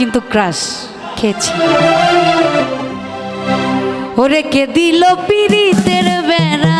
কিন্তু ক্রাশ খেয়েছি। ওরে কে দিল পিরিতের বেড়া?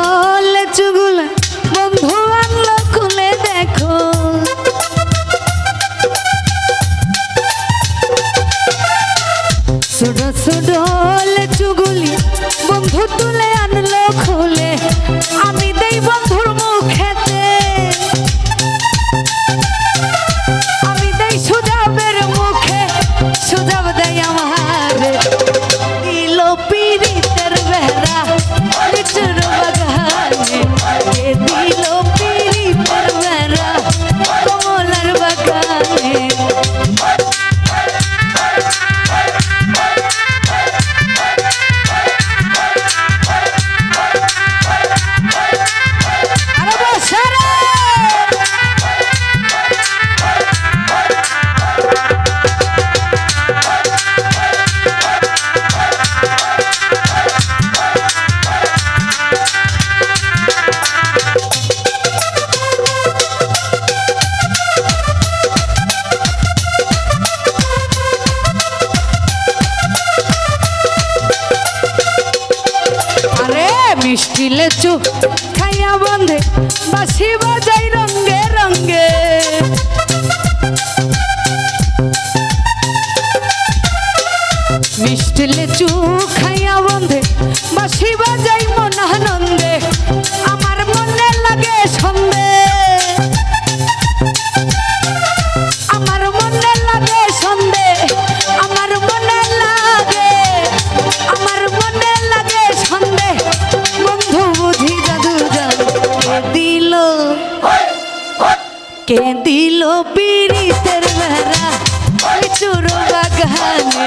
চলে চুগুলা। লাগিলে চুপ খাইয়া বন্ধে বাসি বাজাই রঙ্গে রঙ্গে কে দিল পীড়িতের ওই চুরো বাগানে